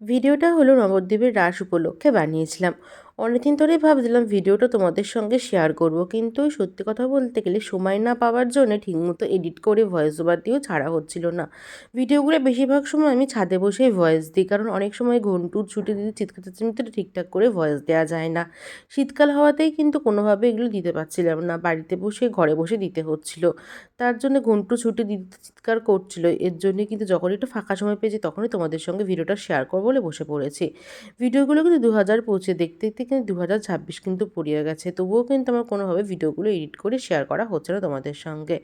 ভিডিওটা হলো নবদ্বীপের রাস উপলক্ষে বানিয়েছিলাম। অনেকদিন ধরেই ভাবছিলাম ভিডিওটা তোমাদের সঙ্গে শেয়ার করব, কিন্তু সত্যি কথা বলতে গেলে সময় না পাওয়ার জন্য ঠিকমতো এডিট করে ভয়েস ওভার দিয়েও ছাড়া হচ্ছিল না। ভিডিওগুলো বেশিরভাগ সময় আমি ছাদে বসেই ভয়েস দিই, কারণ অনেক সময় ঘন্টুর ছুটি দিতে চিৎকার চেঁচামেচিতে ঠিকঠাক করে ভয়েস দেওয়া যায় না। শীতকাল হওয়াতেই কিন্তু কোনোভাবে এগুলো দিতে পারছিলাম না, বাড়িতে বসে, ঘরে বসে দিতে হচ্ছিল। তার জন্য ঘন্টু ছুটি দিতে চিৎকার করছিল, এর জন্য কিন্তু যখন একটু ফাঁকা সময় পেয়েছি তখনই তোমাদের সঙ্গে ভিডিওটা শেয়ার করব বলে বসে পড়েছি। ভিডিওগুলো কিন্তু দু হাজার পৌঁছে দেখতে দেখতে কিন্তু দু হাজার ছাব্বিশ কিন্তু পড়িয়ে গেছে। তবুও কিন্তু আমার কোনোভাবে ভিডিওগুলো এডিট করে শেয়ার করা হচ্ছে না তোমাদের সঙ্গে।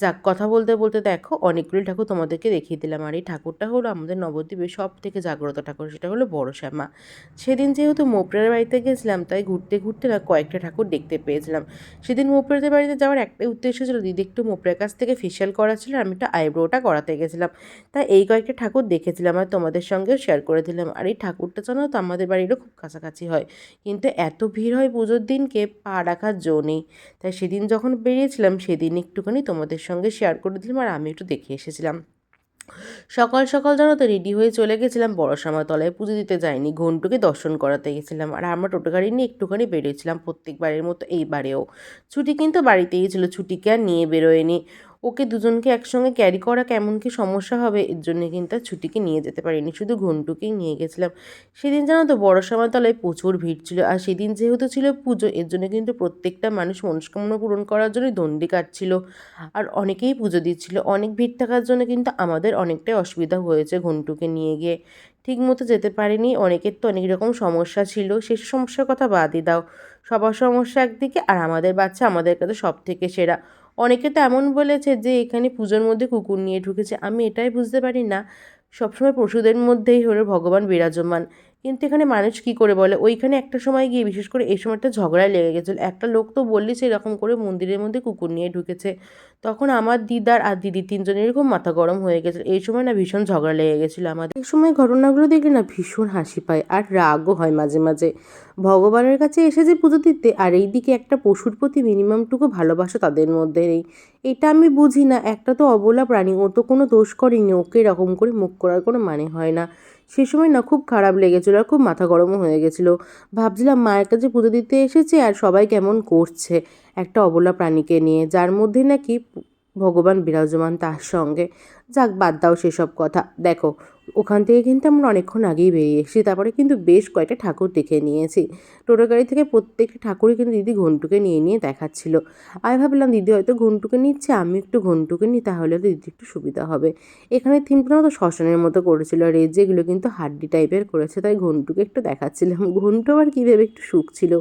যাক, কথা বলতে বলতে দেখো, অনেকগুলি ঠাকুর তোমাদেরকে দেখিয়ে দিলাম। আর এই ঠাকুরটা হলো আমাদের নবদ্বীপের সব থেকে জাগ্রত ঠাকুর, সেটা হলো বড় শ্যামা। সেদিন যেহেতু মোপড়ার বাড়িতে গেছিলাম, তাই ঘুরতে ঘুরতে না কয়েকটা ঠাকুর দেখতে পেয়েছিলাম। সেদিন মোপড়াদের বাড়িতে যাওয়ার একটাই উদ্দেশ্য ছিল, দিদি একটু মোপড়ার কাছ থেকে ফেশিয়াল করা ছিল আমি একটা আইব্রোটা করাতে গেছিলাম। তাই এই কয়েকটা ঠাকুর দেখেছিলাম আর তোমাদের সঙ্গেও শেয়ার করে দিলাম। আর এই ঠাকুরটা জানো তো আমাদের বাড়িরও খুব কাছাকাছি হয়। কিন্তু এত ভিড় হয় পুজোর দিনকে পা রাখার জো নেই। তাই সেদিন যখন বেরিয়েছিলাম, সেদিন একটুখানি তোমাদের সঙ্গে শেয়ার করে দিলাম আর আমি একটু দেখে এসেছিলাম। সকাল সকাল জানো তো রেডি হয়ে চলে গেছিলাম তলায় পুজো দিতে যাইনি ঘন্টুকে দর্শন করাতে গেছিলাম আর আমরা টোটো গাড়ি নিয়ে একটুখানি বেরিয়েছিলাম প্রত্যেকবারের মতো এইবারেও। ছুটি কিন্তু বাড়িতেই ছিল ছুটিকে আর নিয়ে বেরোয়নি। ওকে দুজনকে একসঙ্গে ক্যারি করা কেমন কি সমস্যা হবে, এর জন্য কিন্তু আর ছুটিকে নিয়ে যেতে পারিনি। শুধু ঘন্টুকেই নিয়ে গেছিলাম। সেদিন জানো তো, বড় তলায় প্রচুর ভিড় ছিল আর সেদিন যেহেতু ছিল পুজো, এর জন্য কিন্তু প্রত্যেকটা মানুষ মনস্কামনা পূরণ করার জন্য দণ্ডি কাটছিল। আর অনেকেই পুজো দিচ্ছিল। অনেক ভিড় থাকার জন্য কিন্তু আমাদের অনেকটাই অসুবিধা হয়েছে ঘন্টুকে নিয়ে গিয়ে। ঠিক মতো যেতে পারিনি। অনেকের তো অনেক রকম সমস্যা ছিল। সেই সমস্যার কথা বাদই দাও। সবার সমস্যা একদিকে আর আমাদের বাচ্চা আমাদের কাছে সব থেকে সেরা। অনেকে তো এমন বলেছে যে, এখানে পুজোর মধ্যে কুকুর নিয়ে ঢুকেছে। আমি এটাই বুঝতে পারি না। সবসময় পশুদের মধ্যেই হলো ভগবান বিরাজমান। কিন্তু এখানে মানুষ কি করে বলে? ওইখানে একটা সময় গিয়ে বিশেষ করে এই সময়টা ঝগড়ায় লেগে গেছিল। একটা লোক তো বললি এরকম করে মন্দিরের মধ্যে কুকুর নিয়ে ঢুকেছে। তখন আমার দিদার আর দিদি তিনজনের খুব মাথা গরম হয়ে গেছিল। এই সময় না ভীষণ ঝগড়া লেগে গেছিল আমাদের। এই সময় ঘটনাগুলো দেখলে না ভীষণ হাসি পায় আর রাগও হয় মাঝে মাঝে। ভগবানের কাছে এসে যে পুজো দিতে আর এই দিকে একটা পশুর প্রতি মিনিমামটুকু ভালোবাসা তাদের মধ্যে নেই। এটা আমি বুঝি না। একটা তো অবলা প্রাণী, ও তো কোনো দোষ করেনি। ওকে এরকম করে মুখ করার কোনো মানে হয় না। সে সময় না খুব খারাপ লেগেছিলো আর খুব মাথা গরমও হয়ে গেছিল। ভাবছিলাম, মায়ের কাছে পুজো দিতে এসেছে আর সবাই কেমন করছে একটা অবলা প্রাণীকে নিয়ে, যার মধ্যে নাকি ভগবান বিরাজমান তার সঙ্গে। যাক, বাদ দাও সেসব কথা। দেখো, ওখান থেকে কিন্তু আমরা অনেকক্ষণ আগেই বেরিয়ে এসেছি, তারপরে কিন্তু বেশ কয়েকটা ঠাকুর দেখে নিয়েছি। টোটো গাড়ি থেকে প্রত্যেকটা ঠাকুরই কিন্তু দিদি ঘন্টুকে নিয়ে নিয়ে দেখাচ্ছিল। আমি ভাবলাম, দিদি হয়তো ঘন্টুকে নিচ্ছে আমি একটু ঘন্টুকে নিই, তাহলে হয়তো দিদি একটু সুবিধা হবে। এখানে থিমটা মতো শ্মশানের মতো করেছিল, আর এই যেগুলো কিন্তু হাড্ডি টাইপের করেছে, তাই ঘন্টুকে একটু দেখাচ্ছিলাম। ঘন্টু আবার কী ভেবে একটু সুখ ছিল,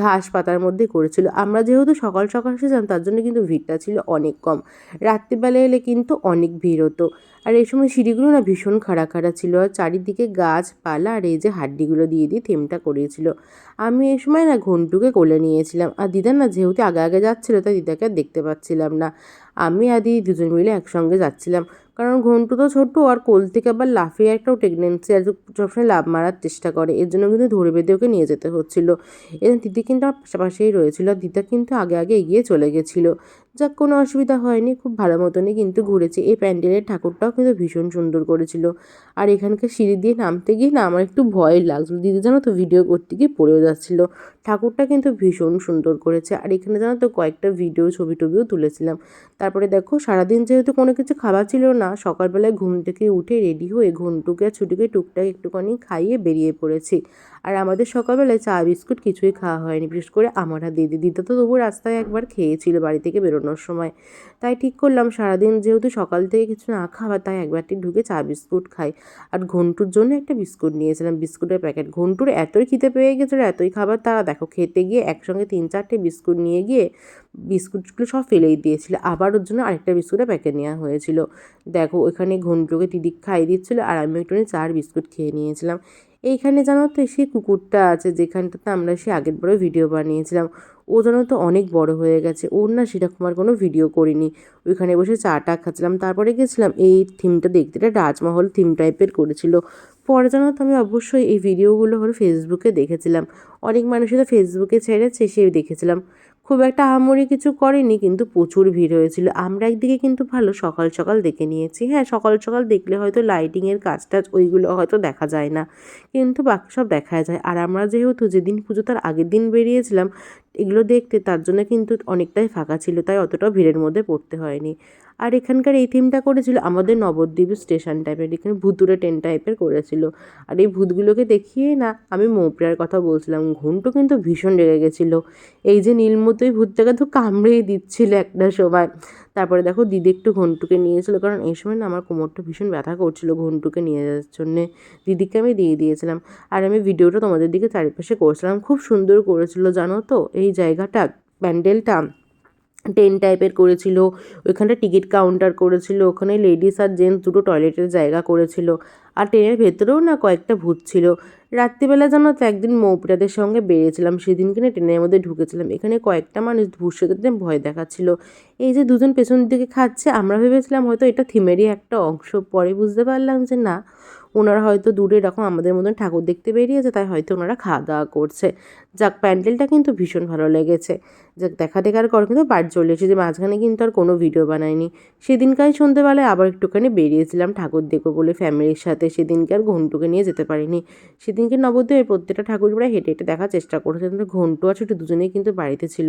ঘাস পাতার মধ্যে করেছিল। আমরা যেহেতু সকাল সকাল এসেছিলাম, তার জন্য কিন্তু ভিড়টা ছিল অনেক কম। রাত্রিবেলা এলে কিন্তু অনেক ভিড় হতো আর এই সময় সিঁড়িগুলো না ভীষণ খাড়া খাড়া ছিল। আর চারিদিকে গাছপালা আর এই যে হাড্ডিগুলো দিয়ে দিয়ে থেমটা করিয়েছিল। আমি এই সময় না ঘন্টুকে কোলে নিয়েছিলাম। আর দিদা না যেহেতু আগে আগে যাচ্ছিল, তাই দিদাকে দেখতে পাচ্ছিলাম না। আমি আর দিদি দুজন মিলে একসঙ্গে যাচ্ছিলাম। কারণ ঘন্টু তো ছোটো আর কোল থেকে আবার লাফিয়ে একটাও প্রেগনেন্সি আর সবসময় লাভ মারার চেষ্টা করে, এর জন্য কিন্তু ধরে বেঁধে ওকে নিয়ে যেতে হচ্ছিল। এবং দিদি কিন্তু আমার পাশাপাশিই রয়েছিল আর দিদা কিন্তু আগে আগে এগিয়ে চলে গেছিল। যাক, কোনো অসুবিধা হয়নি, খুব ভালো মতনই কিন্তু ঘুরেছে। এই প্যান্ডেলের ঠাকুরটাও কিন্তু ভীষণ সুন্দর করেছিল। আর এখানকার সিঁড়ি দিয়ে নামতে গিয়ে না আমার একটু ভয় লাগছিল। দিদি জানো তো ভিডিও করতে গিয়ে পড়েও যাচ্ছিল। ঠাকুরটা কিন্তু ভীষণ সুন্দর করেছে। আর এখানে জানো তো কয়েকটা ভিডিও ছবি টবিও তুলেছিলাম। তারপরে দেখো সারাদিন যেহেতু কোনো কিছু খাবার ছিল না সকালবেলায় ঘুম থেকে উঠে রেডি হয়ে ঘন্টুকে ছুটিকে টুকটাক একটুখানি খাইয়ে বেরিয়ে পড়েছি। আর আমাদের সকালবেলায় চা, বিস্কুট কিছুই খাওয়া হয়নি। বিশেষ করে আমার আর দিদি। দিদা তো তবু রাস্তায় একবার খেয়েছিল বাড়ি থেকে বেরোনোর সময়। তাই ঠিক করলাম, সারাদিন যেহেতু সকাল থেকে কিছু না খাওয়া, তাই একবারটি ঢুকে চা, বিস্কুট খাই। আর ঘন্টুর জন্য একটা বিস্কুট নিয়েছিলাম, বিস্কুটের প্যাকেট। ঘন্টুর এতই খিদে পেয়ে গেছিল এতই খাবার। তারা দেখো, খেতে গিয়ে একসঙ্গে তিন চারটে বিস্কুট নিয়ে গিয়ে বিস্কুটগুলো সব ফেলেই দিয়েছিল। আবার ওর জন্য আরেকটা বিস্কুটের প্যাকেট নেওয়া হয়েছিল। দেখো, ওখানে ঘন্টুকে দিদি খাইয়ে দিচ্ছিল, আর আমি একটু চার বিস্কুট খেয়ে নিয়েছিলাম। এইখানে জানো তো সেই কুকুরটা আছে যেখানটাতে আমরা সে আগের বড় ভিডিও বানিয়েছিলাম। ও জানো তো অনেক বড় হয়ে গেছে। ওর না সেরকম আর কোনো ভিডিও করিনি। ওইখানে বসে চাটা খাচ্ছিলাম। তারপরে গেছিলাম, এই থিমটা দেখতে, এটা রাজমহল থিম টাইপের করেছিল। পরে জানো তো আমি অবশ্যই এই ভিডিওগুলো হলো ফেসবুকে দেখেছিলাম। অনেক মানুষই তো ফেসবুকে ছেড়েছে, সে দেখেছিলাম। খুব একটা আহামরি কিছু করেনি, কিন্তু প্রচুর ভিড় হয়েছিল। আমরা একদিকে কিন্তু ভালো সকাল সকাল দেখে নিয়েছি। হ্যাঁ সকাল সকাল দেখলে হয়তো লাইটিংয়ের কাজ টাজ ওইগুলো হয়তো দেখা যায় না, কিন্তু বাকি সব দেখা যায়। আর আমরা যেহেতু যেদিন পুজো তার আগের দিন বেরিয়েছিলাম, এগুলো দেখতে তার জন্য কিন্তু অনেকটাই ফাঁকা ছিল, তাই অতটাও ভিড়ের মধ্যে পড়তে হয়নি। আর এখানকার এই থিমটা করেছিল আমাদের নবদ্বীপ স্টেশন টাইপের এখানে ভুতুরে টেন টাইপের করেছিল। আর এই ভূতগুলোকে দেখিয়ে না আমি মৌপ্রিয়ার কথা বলছিলাম, ঘুমটু কিন্তু ভীষণ রেগে গেছিল। এই যে নীলমতোই ভূতটাকে তো কামড়েই দিচ্ছিল একটা সময়। তারপরে দেখো দিদি একটু ঘন্টুকে নিয়েছিল, কারণ এই সময় না আমার কোমরটা ভীষণ ব্যথা করছিল ঘন্টুকে নিয়ে যাওয়ার জন্যে। দিদিকে আমি দিয়ে দিয়েছিলাম। আর আমি ভিডিওটা তোমাদের দিকে চারিপাশে করছিলাম, খুব সুন্দর করেছিল, জানো তো? এই জায়গাটা, প্যান্ডেলটা টেন টাইপের করেছিল, ওইখানটা টিকিট কাউন্টার করেছিল, ওখানে লেডিস আর জেন্টস দুটো টয়লেটের জায়গা করেছিল। আর ট্রেনের ভেতরেও না কয়েকটা ভূত ছিল। রাত্রিবেলা জানো তো একদিন মৌপিটাদের সঙ্গে বেরিয়েছিলাম, সেদিন কিনে ট্রেনের মধ্যে ঢুকেছিলাম। এখানে কয়েকটা মানুষ ভূষিতদের ভয় দেখাচ্ছিল। এই যে দুজন পেছন দিকে খাচ্ছে, আমরা ভেবেছিলাম হয়তো এটা থিমেরই একটা অংশ, পরে বুঝতে পারলাম যে না ওনারা হয়তো দূরে এরকম আমাদের মতন ঠাকুর দেখতে বেরিয়েছে, তাই হয়তো ওনারা খাওয়া দাওয়া করছে। যাক, প্যান্ডেলটা কিন্তু ভীষণ ভালো লেগেছে। যাক, দেখা দেখার পর কিন্তু বাড়ি চলে এসেছে, মাঝখানে কিন্তু আর কোনো ভিডিও বানায়নি সেদিনকার সন্ধ্যেবেলায় আবার একটুখানি বেরিয়েছিলাম ঠাকুর দেখব বলে ফ্যামিলির সাথে, সেদিনকে আর ঘন্টুকে নিয়ে যেতে পারিনি। সেদিনকে নবদ্বীপের প্রত্যেকটা ঠাকুর প্রায় হেঁটে হেঁটে দেখার চেষ্টা করেছে, কিন্তু ঘন্টু আর ছোটো দুজনেই কিন্তু বাড়িতে ছিল।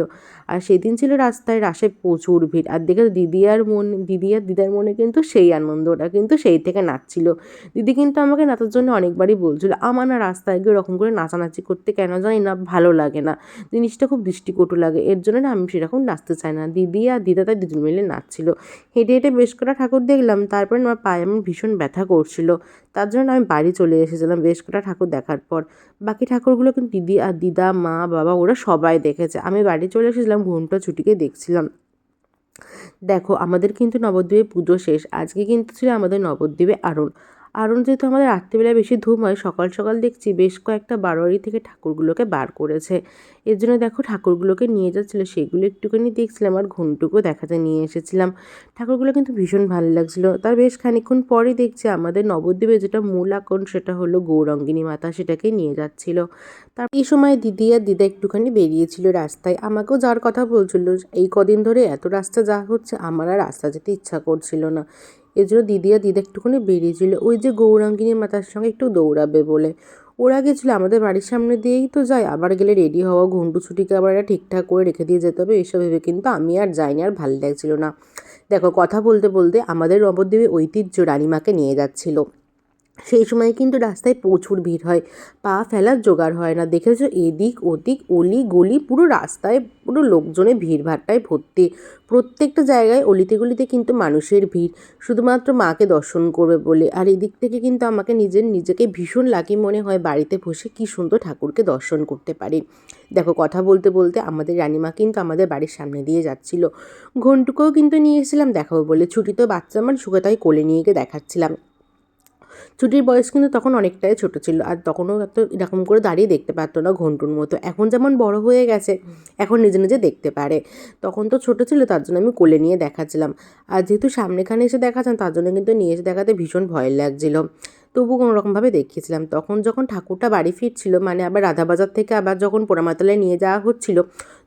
আর সেদিন ছিল রাস্তায় রাসে প্রচুর ভিড়। আর দেখে দিদি আর মনে, দিদি আর দিদার মনে কিন্তু সেই আনন্দ ওটা কিন্তু সেই থেকে নাচছিল। দিদি কিন্তু আমাকে নাচার জন্য অনেকবারই বলছিল, আমার না রাস্তায় গিয়ে ওরকম করে নাচানাচি করতে কেন জানি না, ভালো লাগে না। জিনিসটা খুব দৃষ্টিকটু লাগে। এর জন্য না আমি সেরকম নাচতে চাই না। দিদি আর দিদা তাই দুজন মিলে নাচছিল। হেঁটে হেঁটে বেশ কটা ঠাকুর দেখলাম, তারপরে আমার পায়ে আমার ভীষণ ব্যথা করছিল। তার জন্য আমি বাড়ি চলে এসেছিলাম বেশ কটা ঠাকুর দেখার পর। বাকি ঠাকুরগুলো কিন্তু দিদি আর দিদা, মা, বাবা, ওরা সবাই দেখেছে। আমি বাড়ি চলে এসেছিলাম, ঘুমটা ছুটিকে দেখছিলাম। দেখো, আমাদের কিন্তু নবদ্বীপে পুজো শেষ। আজকে কিন্তু ছিল আমাদের নবদ্বীপে আরণ। আরণ যেহেতু আমাদের রাত্রিবেলায় বেশি ধুম হয়, সকাল সকাল দেখছি বেশ কয়েকটা বারোয়ারি থেকে ঠাকুরগুলোকে বার করেছে। এর জন্য দেখো ঠাকুরগুলোকে নিয়ে যাচ্ছিল, সেগুলো একটুখানি দেখছিলাম আর ঘুমটুকু দেখাতে নিয়ে এসেছিলাম। ঠাকুরগুলো কিন্তু ভীষণ ভালো লাগছিল। তার বেশ খানিক্ষণ পরে দেখছি আমাদের নবদ্বীপে যেটা মূল আকন সেটা হলো গৌরঙ্গিনী মাতা সেটাকে নিয়ে যাচ্ছিল। তার এই সময় দিদি আর দিদা একটুখানি বেরিয়েছিল রাস্তায়। আমাকেও যাওয়ার কথা বলছিল, এই কদিন ধরে এত রাস্তা যা হচ্ছে, আমার আর রাস্তা যেতে ইচ্ছা করছিল না। এর জন্য দিদি আর দিদা একটুখানি বেরিয়েছিল ওই যে গৌরাঙ্গিনী মাতার সঙ্গে একটু দৌড়াবে বলে। ওরা গেছিল আমাদের বাড়ির সামনে দিয়েই তো যায়। আবার গেলে রেডি হওয়া, ঘন্টু ছুটিকে আবার এটা ঠিকঠাক করে রেখে দিয়ে যেতে হবে, এসব ভেবে কিন্তু আমি আর যাইনি আর ভালো লাগছিল না। দেখো, কথা বলতে বলতে আমাদের রবদেবী ঐতিহ্য রানিমাকে নিয়ে যাচ্ছিল। সেই সময় কিন্তু রাস্তায় প্রচুর ভিড় হয়। পা ফেলার জোগাড় হয় না। দেখেছ? এদিক ওদিক অলি গলি পুরো রাস্তায় পুরো লোকজনে ভিড়ভাট্টায় ভর্তি। প্রত্যেকটা জায়গায় অলিতে গলিতে কিন্তু মানুষের ভিড়। শুধুমাত্র মাকে দর্শন করবে বলে। আর এদিক থেকে কিন্তু আমাকে নিজের নিজেকে ভীষণ লাকি মনে হয় বাড়িতে বসে কি সুন্দর ঠাকুরকে দর্শন করতে পারি। দেখো, কথা বলতে বলতে আমাদের রানিমা কিন্তু আমাদের বাড়ির সামনে দিয়ে যাচ্ছিল। ঘন্টুকেও কিন্তু নিয়ে এসেছিলাম দেখাবো বলে। ছুটি তো বাচ্চা আমার সুখে তাই কোলে নিয়ে গিয়ে দেখাচ্ছিলাম। ছুটির বয়স কিন্তু তখন অনেকটাই ছোট ছিল আর তখনও এত এরকম করে দাঁড়িয়ে দেখতে পারতো না ঘন্টুর মতো। এখন যেমন বড় হয়ে গেছে, এখন নিজে নিজে দেখতে পারে। তখন তো ছোট ছিল, তার জন্য আমি কোলে নিয়ে দেখাচ্ছিলাম। আর যেহেতু সামনেখানে এসে দেখাচ্ছেন, তার জন্য কিন্তু নিয়ে এসে দেখাতে ভীষণ ভয় লাগছিল। তবু কোনো রকমভাবে দেখিয়েছিলাম। তখন যখন ঠাকুরটা বাড়ি ফিরছিল মানে আবার রাধাবাজার থেকে আবার যখন পোড়ামাতলায় নিয়ে যাওয়া হচ্ছিল,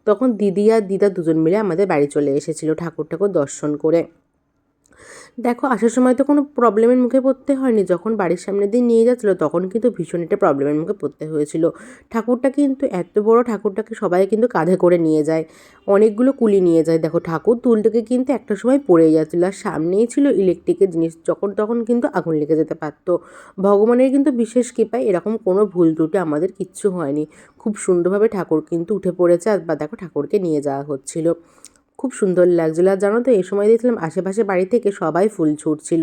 তখন দিদি আর দিদা দুজন মিলে আমাদের বাড়ি চলে এসেছিল ঠাকুর ঠাকুর দর্শন করে। দেখো, আসার সময় তো কোনো প্রবলেমের মুখে পড়তে হয়নি। যখন বাড়ির সামনে দিয়ে নিয়ে যাচ্ছিল, তখন কিন্তু ভীষণ একটা প্রবলেমের মুখে পড়তে হয়েছিল। ঠাকুরটা কিন্তু এত বড় ঠাকুরটাকে সবাই কিন্তু কাঁধে করে নিয়ে যায়, অনেকগুলো কুলি নিয়ে যায়। দেখো, ঠাকুর তুলটাকে কিন্তু একটা সময় পড়ে যাচ্ছিল, আর সামনেই ছিল ইলেকট্রিকের জিনিস, যখন তখন কিন্তু আগুন লেগে যেতে পারতো। ভগবানের কিন্তু বিশেষ কৃপায় এরকম কোনো ভুল ত্রুটি আমাদের কিচ্ছু হয়নি। খুব সুন্দরভাবে ঠাকুর কিন্তু উঠে পড়েছে বা দেখো, ঠাকুরকে নিয়ে যাওয়া হচ্ছিল। খুব সুন্দর লাগছিল। আর জানো তো, এই সময় দেখছিলাম আশেপাশে বাড়ি থেকে সবাই ফুল ছুটছিল।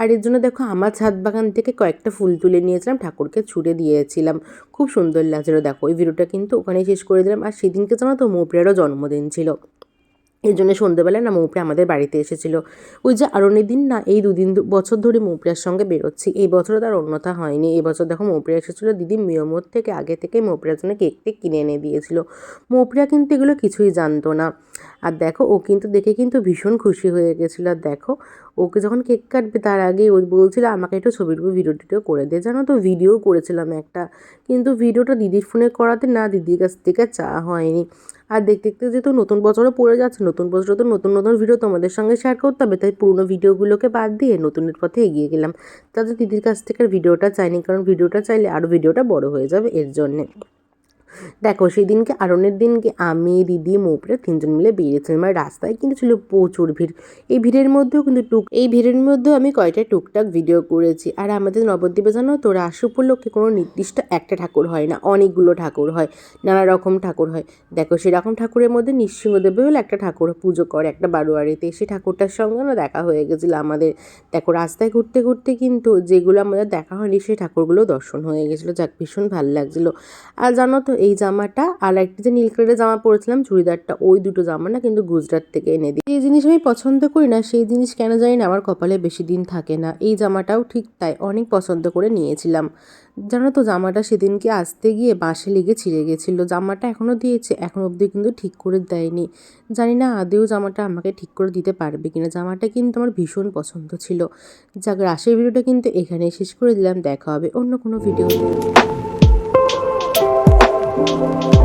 আর এর জন্য দেখো, আমার ছাদ বাগান থেকে কয়েকটা ফুল তুলে নিয়েছিলাম, ঠাকুরকে ছুটে দিয়েছিলাম। খুব সুন্দর লাগছিল। দেখো ওই ভিডিওটা কিন্তু ওখানেই শেষ করে দিলাম। আর সেদিনকে জানো তো মোপড়েরও জন্মদিন ছিল। এই জন্য সন্ধ্যেবেলায় না মৌপ্রিয়া আমাদের বাড়িতে এসেছিল। ওই যে আরণের দিন না, এই দুদিন বছর ধরে মৌপ্রিয়ার সঙ্গে বেরোচ্ছি। এই বছরও তার অন্যথা হয়নি। এই বছর দেখো মৌপ্রিয়া এসেছিল, দিদি মিয়মোর থেকে আগে থেকে মৌপ্রিয়ার জন্য কেক টেক কিনে এনে দিয়েছিল। মৌপ্রিয়া কিন্তু এগুলো কিছুই জানতো না। আর দেখো, ও কিন্তু দেখে কিন্তু ভীষণ খুশি হয়ে গেছিল। আর দেখো ওকে যখন কেক কাটবে তার আগে ও বলছিল, আমাকে একটু ছবি টবি ভিডিও টিডিও করে দে। জানো তো ভিডিও করেছিলাম একটা। কিন্তু ভিডিওটা দিদির ফোনে করাতে না দিদির কাছ থেকে চা হয়নি। আর দেখতে দেখতে যেহেতু নতুন বছরও পড়ে যাচ্ছে, নতুন বছরে তো নতুন নতুন ভিডিও তোমাদের সঙ্গে শেয়ার করতে হবে। তাই পুরনো ভিডিওগুলোকে বাদ দিয়ে নতুনের পথে এগিয়ে গেলাম। তাদের দিদির কাছ থেকে ভিডিওটা চাইনি, কারণ ভিডিওটা চাইলে আরও ভিডিওটা বড় হয়ে যাবে এর জন্যে। দেখো সেই দিনকে আরনের দিনকে আমি, দিদি মোপরে তিনজন মিলে বেরিয়েছিলাম আর রাস্তায়। কিন্তু ছিল প্রচুর ভিড়। এই ভিড়ের মধ্যেও কিন্তু টুক, এই ভিড়ের মধ্যেও আমি কয়টা টুকটাক ভিডিও করেছি। আর আমাদের নবদ্বীপে জানো তো, রাস উপলক্ষে কোনো নির্দিষ্ট একটা ঠাকুর হয় না। অনেকগুলো ঠাকুর হয়, নানা রকম ঠাকুর হয়। দেখো, সেরকম ঠাকুরের মধ্যে নৃসিংহদেবী হলো একটা ঠাকুর পুজো করে, একটা বারোয়ারিতে। সেই ঠাকুরটার সঙ্গে না দেখা হয়ে গেছিল আমাদের। দেখো, রাস্তায় ঘুরতে ঘুরতে কিন্তু যেগুলো আমাদের দেখা হয়নি, সেই ঠাকুরগুলো দর্শন হয়ে গেছিল। যাক, ভীষণ ভালো লাগছিল। আর জানো তো এই জামাটা আর একটা যে নীল কালারের জামা পরেছিলাম, চুড়িদারটা, ওই দুটো জামা না কিন্তু গুজরাট থেকে এনে দিই যে জিনিস আমি পছন্দ করি না, সেই জিনিস কেন জানি না আমার কপালে বেশি দিন থাকে না। এই জামাটাও ঠিক তাই অনেক পছন্দ করে নিয়েছিলাম। জানো তো, জামাটা সেদিনকে আসতে গিয়ে বাঁশে লেগে ছিঁড়ে গেছিল। জামাটা এখনও দিয়েছে, এখন অবধি কিন্তু ঠিক করে দেয়নি। জানি না আদেও জামাটা আমাকে ঠিক করে দিতে পারবে কিনা। জামাটা কিন্তু আমার ভীষণ পছন্দ ছিল। যাক, রাশের ভিডিওটা কিন্তু এখানে শেষ করে দিলাম। দেখা হবে অন্য কোনো ভিডিওতে। you.